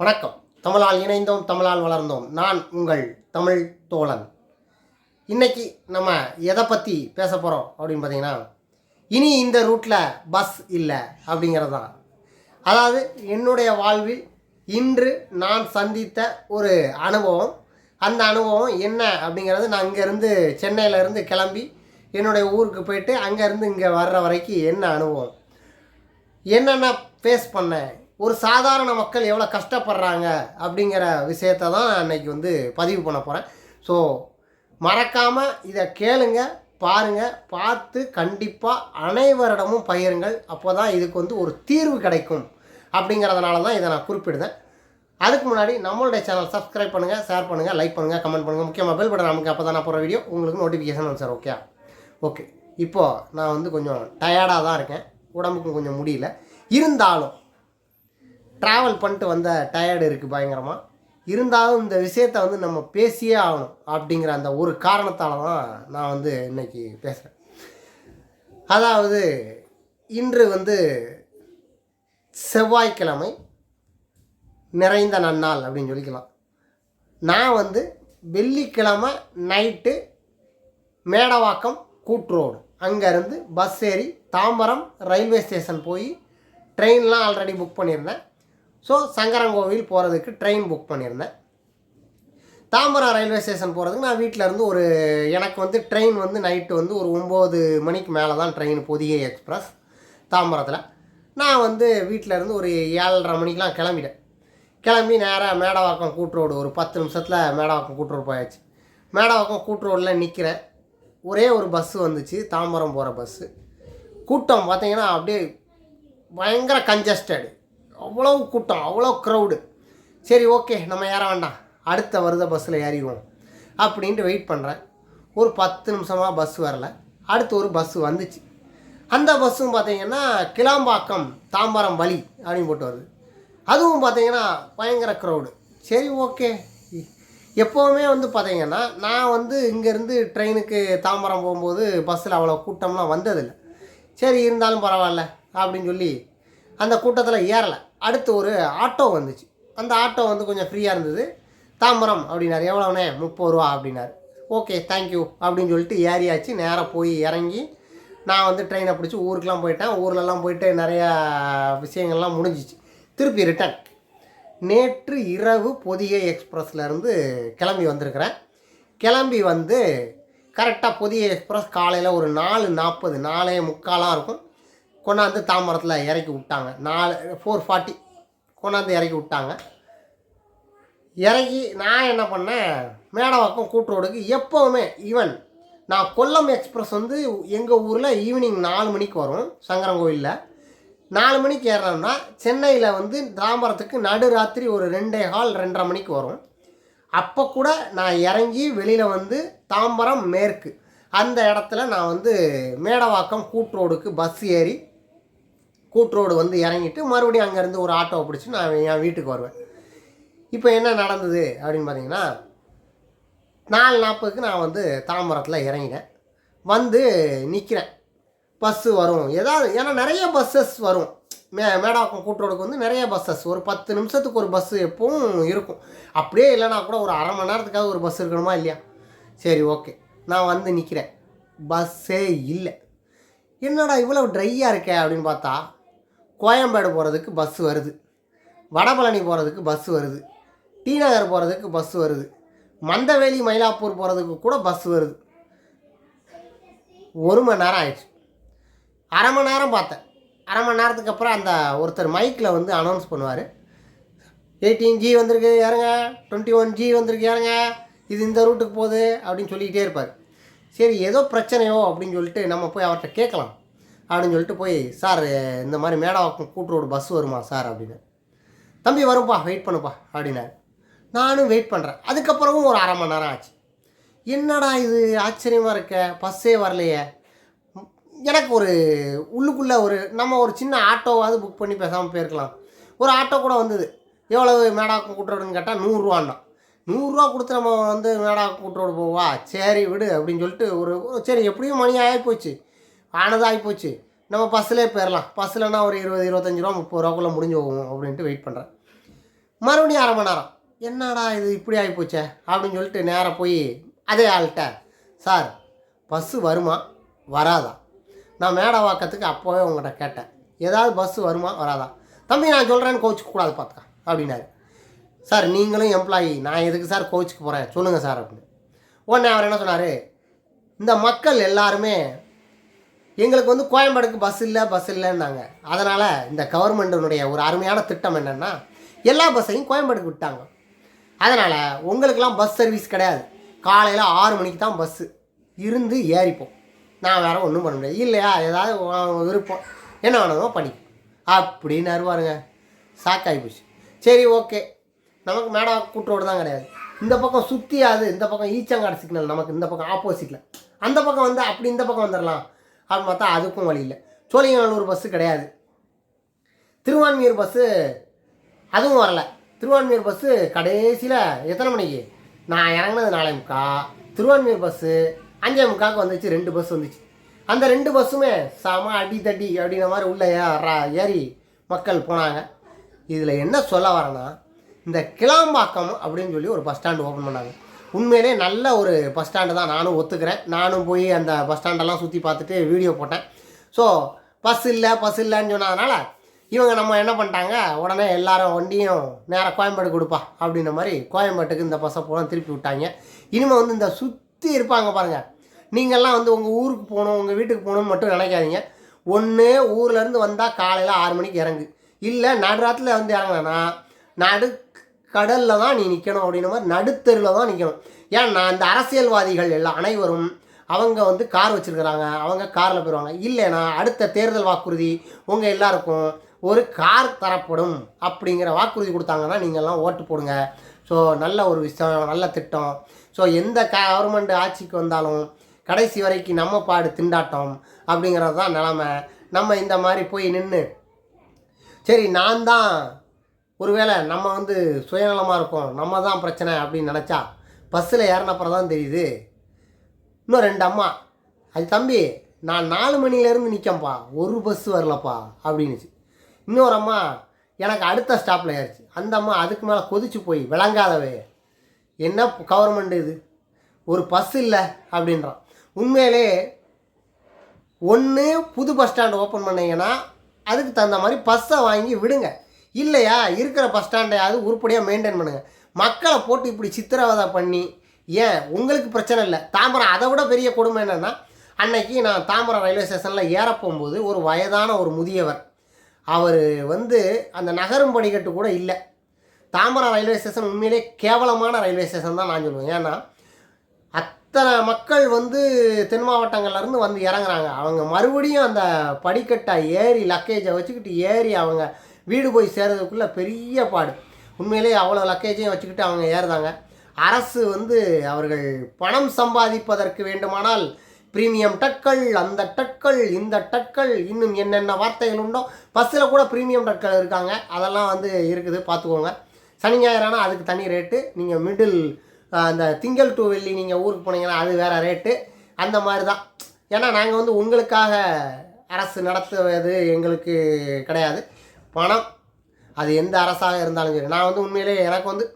வணக்கம். தமிழால் இணைந்தோம் தமிழால் வளர்ந்தோம். நான் உங்கள் தமிழ் தோழன். இன்னைக்கு நம்ம எதை பற்றி பேச போகிறோம் அப்படின்னு பார்த்தீங்கன்னா இனி இந்த ரூட்டில் பஸ் இல்லை அப்படிங்கிறது தான். அதாவது என்னுடைய வாழ்வில் இன்று நான் சந்தித்த ஒரு அனுபவம். அந்த அனுபவம் என்ன அப்படிங்கிறது நான் இங்கேருந்து சென்னையிலேருந்து கிளம்பி என்னுடைய ஊருக்கு போயிட்டு அங்கேருந்து இங்கே வர்ற வரைக்கும் என்ன அனுபவம்? என்னென்ன ஃபேஸ் பண்ணேன்? ஒரு சாதாரண மக்கள் எவ்வளோ கஷ்டப்படுறாங்க அப்படிங்கிற விஷயத்த தான் அன்னைக்கு வந்து பதிவு பண்ண போகிறேன் ஸோ மறக்காமல் இதை கேளுங்க பாருங்கள் பார்த்து கண்டிப்பாக அனைவரிடமும் பகிருங்கள். அப்போ தான் இதுக்கு வந்து ஒரு தீர்வு கிடைக்கும் அப்படிங்கிறதுனால தான் இதை நான் குறிப்பிடுதேன் அதுக்கு முன்னாடி நம்மளுடைய சேனல் சப்ஸ்கிரைப் பண்ணுங்கள் ஷேர் பண்ணுங்கள் லைக் பண்ணுங்கள் கமெண்ட் பண்ணுங்கள் முக்கியமாக பெல் பட்டன் நமக்கு அப்போ தான் நான் போகிற வீடியோ உங்களுக்கு நோட்டிஃபிகேஷன் வந்து சார் ஓகே ஓகே இப்போது நான் வந்து கொஞ்சம் டயர்டாக தான் இருக்கேன். உடம்புக்கும் கொஞ்சம் முடியல. இருந்தாலும் ட்ராவல் பண்ணிட்டு வந்த டயர்டு இருக்குது பயங்கரமாக இருந்தாலும் இந்த விஷயத்தை வந்து நம்ம பேசியே ஆகணும் அப்படிங்கிற அந்த ஒரு காரணத்தால் தான் நான் வந்து இன்னைக்கு பேசுகிறேன் அதாவது இன்று வந்து செவ்வாய்க்கிழமை நிறைந்த நன்னாள் அப்படின்னு சொல்லிக்கலாம். நான் வந்து வெள்ளிக்கிழமை நைட்டு மேடவாக்கம் கூட்ரோடு அங்கேருந்து பஸ் ஏறி தாம்பரம் ரயில்வே ஸ்டேஷன் போய் ட்ரெயின்லாம் ஆல்ரெடி புக் பண்ணியிருந்தேன். ஸோ சங்கரங்கோவில் போகிறதுக்கு ட்ரெயின் புக் பண்ணியிருந்தேன். தாம்பரம் ரயில்வே ஸ்டேஷன் போகிறதுக்கு நான் வீட்டில் இருந்து ஒரு எனக்கு வந்து ட்ரெயின் வந்து நைட்டு வந்து ஒரு ஒம்பது மணிக்கு மேலே தான் ட்ரெயின் புதிய எக்ஸ்ப்ரெஸ் தாம்பரத்தில். நான் வந்து வீட்டில் இருந்து ஒரு ஏழரை மணிக்கெலாம் கிளம்பிட்டேன். கிளம்பி நேராக மேடவாக்கம் கூட்டுரோடு ஒரு பத்து நிமிஷத்தில் மேடவாக்கம் கூட்டுரோடு போயாச்சு. மேடவாக்கம் கூட்டுரோடில் நிற்கிறேன் ஒரே ஒரு பஸ்ஸு வந்துச்சு தாம்பரம் போகிற பஸ்ஸு கூட்டம் பார்த்தீங்கன்னா அப்படியே பயங்கர கஞ்சஸ்டடு அவ்வளோ கூட்டம் அவ்வளோ க்ரௌடு சரி ஓகே நம்ம ஏற வேண்டாம். அடுத்த வருத பஸ்ஸில் ஏறிடுவோம். அப்படின்ட்டு வெயிட் பண்ணுறேன் ஒரு பத்து நிமிஷமாக பஸ் வரல. அடுத்து ஒரு பஸ்ஸு வந்துச்சு. அந்த பஸ்ஸும் பார்த்தீங்கன்னா கிளாம்பாக்கம் தாம்பரம் வழி அப்படின்னு போட்டு வருது. அதுவும் பார்த்தீங்கன்னா பயங்கர க்ரௌடு சரி ஓகே எப்போவுமே வந்து பார்த்தீங்கன்னா நான் வந்து இங்கேருந்து ட்ரெயினுக்கு தாம்பரம் போகும்போது பஸ்ஸில் அவ்வளோ கூட்டம்லாம் வந்ததில்லை. சரி இருந்தாலும் பரவாயில்ல அப்படின்னு சொல்லி அந்த கூட்டத்தில் ஏறலை. அடுத்து ஒரு ஆட்டோ வந்துச்சு. அந்த ஆட்டோ வந்து கொஞ்சம் ஃப்ரீயாக இருந்தது. தாம்பரம் அப்படின்னாரு. எவ்வளோண்ணே முப்பது ரூபா அப்படின்னாரு. ஓகே தேங்க்யூ அப்படின்னு சொல்லிட்டு ஏறியாச்சு. நேராக போய் இறங்கி நான் வந்து ட்ரெயினை பிடிச்சி ஊருக்கெலாம் போயிட்டேன். ஊர்லலாம் போயிட்டு நிறையா விஷயங்கள்லாம் முடிஞ்சிச்சு. திருப்பி ரிட்டன் நேற்று இரவு பொதிகை எக்ஸ்பிரஸ்லேருந்து கிளம்பி வந்திருக்கிறேன். கிளம்பி வந்து கரெக்டாக பொதிகை எக்ஸ்பிரஸ் காலையில் ஒரு நாலு நாற்பது நாலே முக்காலாக இருக்கும். கொண்டாந்து தாம்பரத்தில் இறக்கி விட்டாங்க. நாலு ஃபோர் ஃபார்ட்டி கொண்டாந்து இறக்கி விட்டாங்க. இறக்கி நான் என்ன பண்ணேன்? மேடவாக்கம் கூட்டுரோடுக்கு எப்போவுமே ஈவன் நான் கொல்லம் எக்ஸ்பிரஸ் வந்து எங்கள் ஊரில் ஈவினிங் நாலு மணிக்கு வரும் சங்கரங்கோயிலில். நாலு மணிக்கு ஏறணும்னா சென்னையில் வந்து தாம்பரத்துக்கு நடுராத்திரி ஒரு ரெண்டே ஹால் ரெண்டரை மணிக்கு வரும். அப்போ கூட நான் இறங்கி வெளியில் வந்து தாம்பரம் மேற்கு. அந்த இடத்துல நான் வந்து மேடவாக்கம் கூட்டுரோடுக்கு பஸ் ஏறி கூட்ரோடு வந்து இறங்கிட்டு மறுபடியும் அங்கேருந்து ஒரு ஆட்டோவை பிடிச்சி நான் என் வீட்டுக்கு வருவேன். இப்போ என்ன நடந்தது அப்படின்னு பார்த்தீங்கன்னா நாலு நாற்பதுக்கு நான் வந்து தாம்பரத்தில் இறங்கினேன். வந்து நிற்கிறேன் பஸ்ஸு வரும். ஏதாவது ஏன்னா நிறைய பஸ்ஸஸ் வரும். மே மேடாக்கம் கூட்டுறோடுக்கு வந்து நிறைய பஸ்ஸஸ் ஒரு பத்து நிமிஷத்துக்கு ஒரு பஸ்ஸு எப்பவும் இருக்கும். அப்படியே இல்லைனா கூட ஒரு அரை மணி நேரத்துக்காக ஒரு பஸ் இருக்கணுமா இல்லையா? சரி ஓகே நான் வந்து நிற்கிறேன் பஸ்ஸே இல்லை. என்னடா இவ்வளோ ட்ரையாக இருக்கே அப்படின்னு பார்த்தா கோயம்பேடு போகிறதுக்கு பஸ் வருது. வடபழனி போகிறதுக்கு பஸ் வருது. டி நகர் போகிறதுக்கு பஸ் வருது. மந்தவேலி மயிலாப்பூர் போகிறதுக்கு கூட பஸ் வருது. ஒரு மணி நேரம் ஆயிடுச்சு. அரை மணி நேரம் பார்த்தேன். அரை மணி நேரத்துக்கு அப்புறம் அந்த ஒருத்தர் மைக்கில் வந்து அனௌன்ஸ் பண்ணுவார். எயிட்டீன் ஜி வந்திருக்கு யாருங்க? டுவெண்ட்டி ஒன் ஜி வந்திருக்கு யாருங்க? இது இந்த ரூட்டுக்கு போகுது அப்படின்னு சொல்லிக்கிட்டே இருப்பார். சரி ஏதோ பிரச்சனையோ அப்படின்னு சொல்லிட்டு நம்ம போய் அவர்கிட்ட கேட்கலாம். அப்படின்னு சொல்லிட்டு போய் சார் இந்த மாதிரி மேடவாக்கம் கூட்டு ரோடு பஸ் வருமா சார்? அப்படின்னு. தம்பி வரும்பா வெயிட் பண்ணுப்பா அப்படின்னாரு. நானும் வெயிட் பண்ணுறேன் அதுக்கப்புறமும் ஒரு அரை மணி நேரம் ஆச்சு. என்னடா இது? ஆச்சரியமாக இருக்க? பஸ்ஸே வரலையே. எனக்கு ஒரு உள்ளுக்குள்ளே ஒரு நம்ம ஒரு சின்ன ஆட்டோவாவது புக் பண்ணி பேசாமல் போயிருக்கலாம். ஒரு ஆட்டோ கூட வந்தது. எவ்வளவு மேடாக்கம் கூட்டுறோடுன்னு கேட்டால் நூறுரூவான்னா நூறுரூவா கொடுத்து நம்ம வந்து மேடாக்கம் கூட்டுறோடு போவா? சரி விடு அப்படின்னு சொல்லிட்டு ஒரு சரி எப்படியும் மணி ஆகி போச்சு. ஆனதாக போச்சு. நம்ம பஸ்ஸிலே போயிடலாம் பஸ்ஸில்னா ஒரு இருபது இருபத்தஞ்சி ரூபா முப்பது ரூபாக்குள்ளே முடிஞ்சு போகும் அப்படின்ட்டு வெயிட் பண்ணுறேன் மறுபடியும் அரை மணி நேரம். என்னடா இது இப்படி ஆகிப்போச்சே அப்படின்னு சொல்லிட்டு நேராக போய் அதே ஆள்கிட்ட சார் பஸ்ஸு வருமா? வராதா. நான் மேடவாக்கத்துக்கு அப்போவே உங்கள்கிட்ட கேட்டேன். ஏதாவது பஸ்ஸு வருமா? வராதா. தம்பி நான் சொல்கிறேன்னு கோச்சுக்கு கூடாது பார்த்துக்க அப்படின்னாரு. சார் நீங்களும் எம்ப்ளாயி நான் எதுக்கு சார் கோச்சுக்கு போகிறேன் சொல்லுங்கள் சார் அப்படின்னு. உடனே அவர் என்ன சொன்னார்? இந்த மக்கள் எல்லாருமே எங்களுக்கு வந்து கோயம்பேடுக்கு பஸ் இல்லை பஸ் இல்லைன்னாங்க. அதனால் இந்த கவர்மெண்ட்டினுடைய ஒரு அருமையான திட்டம் என்னென்னா எல்லா பஸ்ஸையும் கோயம்பேடுக்கு விட்டாங்க. அதனால் உங்களுக்கெல்லாம் பஸ் சர்வீஸ் கிடையாது. காலையில் ஆறு மணிக்கு தான் பஸ்ஸு இருந்து ஏறிப்போம். நான் வேறு ஒன்றும் பண்ண முடியாது. இல்லையா? ஏதாவது விருப்பம். என்ன வேணுமோ பண்ணி அப்படின்னு அருவாருங்க சாக்காகி போச்சு. சரி ஓகே நமக்கு மேடம் கூட்டுரோடு தான் கிடையாது. இந்த பக்கம் சுற்றியாது இந்த பக்கம் ஈச்சங்காடு சிக்னல் நமக்கு இந்த பக்கம் ஆப்போசிட்டில் அந்த பக்கம் வந்து அப்படி இந்த பக்கம் வந்துடலாம் அப்படின்னு பார்த்தா அதுக்கும் வழி இல்லை. சோழிங்கநல்லூர் பஸ்ஸு கிடையாது. திருவான்மியூர் பஸ்ஸு அதுவும் வரல. திருவான்மியூர் பஸ்ஸு கடைசியில் எத்தனை மணிக்கு? நான் இறங்குனது நாலே முக்கா. திருவான்மியூர் பஸ்ஸு அஞ்சே முக்காவுக்கு வந்துச்சு ரெண்டு பஸ் வந்துச்சு. அந்த ரெண்டு பஸ்ஸுமே செம அடி தட்டி அப்படின்ற மாதிரி உள்ளே ஏறி மக்கள் போனாங்க. இதில் என்ன சொல்ல வரேன்னா இந்த கிளாம்பாக்கம் அப்படின்னு சொல்லி ஒரு பஸ் ஸ்டாண்டு ஓப்பன் பண்ணாங்க. உண்மையிலே நல்ல ஒரு பஸ் ஸ்டாண்டு தான் நானும் ஒத்துக்கிறேன். நானும் போய் அந்த பஸ் ஸ்டாண்டெல்லாம் சுற்றி பார்த்துட்டு வீடியோ போட்டேன். ஸோ பஸ் இல்லை பஸ் இல்லைன்னு சொன்னதுனால இவங்க நம்ம என்ன பண்ணிட்டாங்க? உடனே எல்லாரும் வண்டியும் நேராக கோயம்பேடு கொடுப்பா அப்படின்ற மாதிரி கோயம்பேட்டுக்கு இந்த பஸ்ஸை பூரா திருப்பி விட்டாங்க. இனிமேல் வந்து இந்த சுற்றி இருப்பாங்க பாருங்கள் நீங்கள்லாம் வந்து உங்கள் ஊருக்கு போகணும் உங்கள் வீட்டுக்கு போகணும்னு மட்டும் நினைக்காதீங்க. ஒன்று ஊர்லேருந்து வந்தால் காலையில் ஆறு மணிக்கு இறங்கு. இல்லை நடுராத்தில் வந்து இறங்கினா நடு கடலில் தான் நீ நிற்கணும் அப்படின்ற மாதிரி நடுத்தெருவில் தான் நிற்கணும் ஏன்னா இந்த அரசியல்வாதிகள் எல்லாம் அனைவரும் அவங்க வந்து கார் வச்சுருக்கிறாங்க அவங்க காரில் போயிடுவாங்க இல்லைன்னா அடுத்த தேர்தல் வாக்குறுதி உங்கள் எல்லாருக்கும் ஒரு கார் தரப்படும் அப்படிங்கிற வாக்குறுதி கொடுத்தாங்கன்னா நீங்கள்லாம் ஓட்டு போடுங்க. ஸோ நல்ல ஒரு விஷயம் நல்ல திட்டம். ஸோ எந்த கவர்மெண்ட் ஆட்சிக்கு வந்தாலும் கடைசி வரைக்கும் நம்ம பாடு திண்டாட்டம் அப்படிங்கிறது தான் நிலமை. நம்ம இந்த மாதிரி போய் நின்று சரி நான் தான் ஒருவேளை நம்ம வந்து சுயநலமாக இருக்கோம் நம்ம தான் பிரச்சனை அப்படின்னு நினச்சா பஸ்ஸில் ஏறினப்புறம் தான் தெரியுது. இன்னும் ரெண்டு அம்மா அது தம்பி நான் நாலு மணிலேருந்து நிற்கேன்ப்பா ஒரு பஸ் வரலப்பா அப்படின்னுச்சு. இன்னொரு அம்மா எனக்கு அடுத்த ஸ்டாப்பில் ஏறிச்சு. அந்த அம்மா அதுக்கு மேலே கொதிச்சு போய் விளங்காதவே என்ன கவர்மெண்ட் இது? ஒரு பஸ் இல்லை அப்படின்றான் உண்மையிலே ஒன்று புது பஸ் ஸ்டாண்டு ஓப்பன் பண்ணீங்கன்னா அதுக்கு தகுந்த மாதிரி பஸ்ஸை வாங்கி விடுங்க. இல்லையா? இருக்கிற பஸ் ஸ்டாண்டையாவது உருப்படியாக மெயின்டைன் பண்ணுங்கள் மக்களை போட்டு இப்படி சித்திரவதை பண்ணி ஏன்? உங்களுக்கு பிரச்சனை இல்லை. தாம்பரம் அதை விட பெரிய கொடுமை என்னென்னா அன்னைக்கு நான் தாம்பரம் ரயில்வே ஸ்டேஷனில் ஏற போகும்போது ஒரு வயதான ஒரு முதியவர். அவர் வந்து அந்த நகரும் படிக்கட்டு கூட இல்லை. தாம்பரம் ரயில்வே ஸ்டேஷன் உண்மையிலே கேவலமான ரயில்வே ஸ்டேஷன் தான் நான் சொல்லுவேன். ஏன்னா அத்தனை மக்கள் வந்து தென் மாவட்டங்கள்லேருந்து வந்து இறங்குறாங்க. அவங்க மறுபடியும் அந்த படிக்கட்டை ஏறி லக்கேஜை வச்சுக்கிட்டு ஏறி அவங்க வீடு போய் சேர்றதுக்குள்ளே பெரிய பாடு. உண்மையிலேயே அவ்வளோ லக்கேஜையும் வச்சுக்கிட்டு அவங்க ஏறுதாங்க. அரசு வந்து அவர்கள் பணம் சம்பாதிப்பதற்கு வேண்டுமானால் பிரீமியம் டட்கள் அந்த டட்கள் இந்த டட்கள் இன்னும் என்னென்ன வார்த்தைகள் உண்டோ பஸ்ஸில் கூட பிரீமியம் டட்கள் இருக்காங்க. அதெல்லாம் வந்து இருக்குது பார்த்துக்கோங்க. சனி ஞாயிறானா அதுக்கு தனி ரேட்டு நீங்கள் மிடில் அந்த திங்கள் டு வெள்ளி நீங்கள் ஊருக்கு போனீங்கன்னா அது வேறு ரேட்டு அந்த மாதிரி தான் ஏன்னா நாங்கள் வந்து உங்களுக்காக அரசு நடத்துவது எங்களுக்கு கிடையாது. பணம். அது எந்த அரசாக இருந்தாலும் சரி. நான் வந்து உண்மையிலே எனக்கு வந்து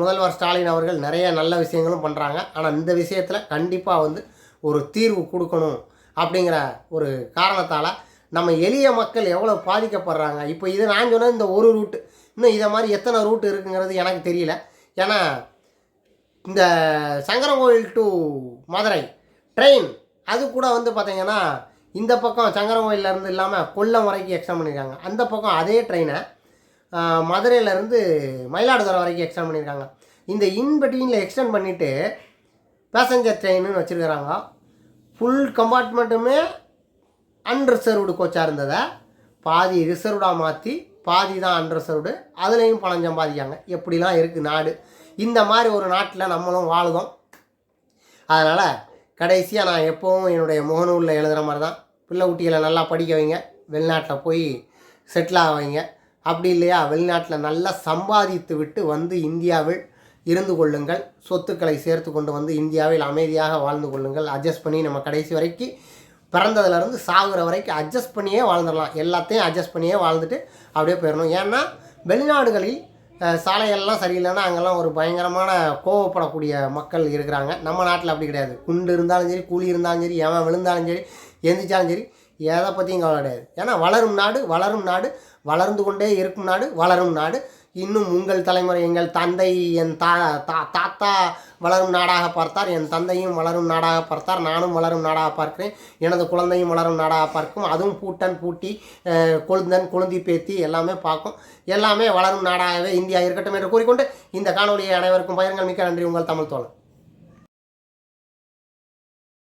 முதல்வர் ஸ்டாலின் அவர்கள் நிறைய நல்ல விஷயங்களும் பண்ணுறாங்க ஆனால் இந்த விஷயத்தில் கண்டிப்பாக வந்து ஒரு தீர்வு கொடுக்கணும் அப்படிங்கிற ஒரு காரணத்தால் நம்ம எளிய மக்கள் எவ்வளோ பாதிக்கப்படுறாங்க. இப்போ இது நான் சொன்னது இந்த ஒரு ரூட்டு இன்னும் இதை மாதிரி எத்தனை ரூட்டு இருக்குங்கிறது எனக்கு தெரியல. ஏன்னா இந்த சங்கரங்கோவில் டு மதுரை ட்ரெயின் அது கூட வந்து பார்த்திங்கன்னா இந்த பக்கம் சங்கரங்கோயில்ல இருந்து இல்லாமல் கொல்லம் வரைக்கும் எக்ஸ்டெண்ட் பண்ணியிருக்காங்க அந்த பக்கம் அதே ட்ரெயினை மதுரையிலேருந்து மயிலாடுதுறை வரைக்கும் எக்ஸ்டெண்ட் பண்ணியிருக்காங்க இந்த இன்பிட்வீனில் எக்ஸ்டெண்ட் பண்ணிவிட்டு பேசஞ்சர் ட்ரெயின்னு வச்சுருக்கிறாங்க. ஃபுல் கம்பார்ட்மெண்ட்டுமே அன்ரிசர்வ்டு கோச்சாக இருந்ததை பாதி ரிசர்வ்டாக மாற்றி பாதி தான் அன்ரிசர்வ்டு அதுலேயும் பணம் சம்பாதிக்காங்க. எப்படிலாம் இருக்குது நாடு. இந்த மாதிரி ஒரு நாட்டில் நம்மளும் வாழுதோம். அதனால் கடைசியாக நான் எப்போவும் என்னுடைய முகநூலில் எழுதுகிற மாதிரி தான் பிள்ளை குட்டிகளை நல்லா படிக்க வைங்க. வெளிநாட்டில் போய் செட்டில் ஆவீங்க அப்படி இல்லையா? வெளிநாட்டில் நல்லா சம்பாதித்து விட்டு வந்து இந்தியாவில் இருந்து கொள்ளுங்கள். சொத்துக்களை சேர்த்து கொண்டு வந்து இந்தியாவில் அமைதியாக வாழ்ந்து கொள்ளுங்கள். அட்ஜஸ்ட் பண்ணி நம்ம கடைசி வரைக்கும் பிறந்ததுலேருந்து சாகுற வரைக்கும் அட்ஜஸ்ட் பண்ணியே வாழ்ந்துடலாம். எல்லாத்தையும் அட்ஜஸ்ட் பண்ணியே வாழ்ந்துட்டு அப்படியே போயிடணும். ஏன்னா வெளிநாடுகளில் சாலைகள்லாம் சரியில்லைன்னா அங்கெல்லாம் ஒரு பயங்கரமான கோவப்படக்கூடிய மக்கள் இருக்கிறாங்க. நம்ம நாட்டில் அப்படி கிடையாது. குண்டு இருந்தாலும் சரி கூலி இருந்தாலும் சரி எவன் விழுந்தாலும் சரி எந்திரிச்சாலும் சரி எதை பற்றியும் கவலை கிடையாது. ஏன்னா வளரும் நாடு வளரும் நாடு வளர்ந்து கொண்டே இருக்கும் நாடு வளரும் நாடு. இன்னும் உங்கள் தலைமுறை எங்கள் தந்தை என் தா தா தாத்தா வளரும் நாடாக பார்த்தார். என் தந்தையும் வளரும் நாடாக பார்த்தார். நானும் வளரும் நாடாக பார்க்கிறேன். எனது குழந்தையும் வளரும் நாடாக பார்க்கும். அதுவும் பூட்டன் பூட்டி கொழுந்தன் கொழுந்தி பேத்தி எல்லாமே பார்க்கும். எல்லாமே வளரும் நாடாகவே இந்தியா இருக்கட்டும் என்று கூறிக்கொண்டு இந்த காணொலியை அனைவருக்கும் பயிர்கள் மிக்க நன்றி. உங்கள் தமிழ் தோழன்.